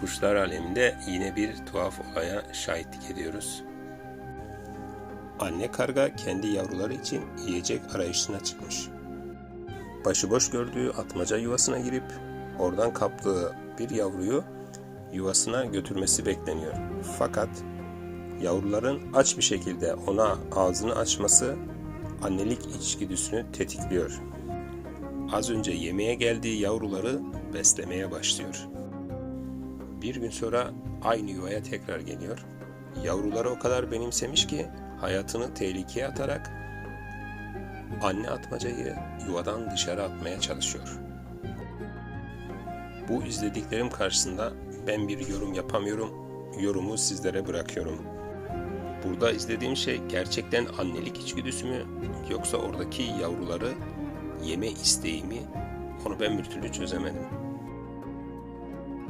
Kuşlar aleminde yine bir tuhaf olaya şahitlik ediyoruz. Anne karga kendi yavruları için yiyecek arayışına çıkmış. Başıboş gördüğü atmaca yuvasına girip oradan kaptığı bir yavruyu yuvasına götürmesi bekleniyor. Fakat yavruların aç bir şekilde ona ağzını açması annelik içgüdüsünü tetikliyor. Az önce yemeğe geldiği yavruları beslemeye başlıyor. Bir gün sonra aynı yuvaya tekrar geliyor. Yavruları o kadar benimsemiş ki hayatını tehlikeye atarak anne atmacayı yuvadan dışarı atmaya çalışıyor. Bu izlediklerim karşısında ben bir yorum yapamıyorum. Yorumu sizlere bırakıyorum. Burada izlediğim şey gerçekten annelik içgüdüsü mü yoksa oradaki yavruları yeme isteği mi onu ben bir türlü çözemedim.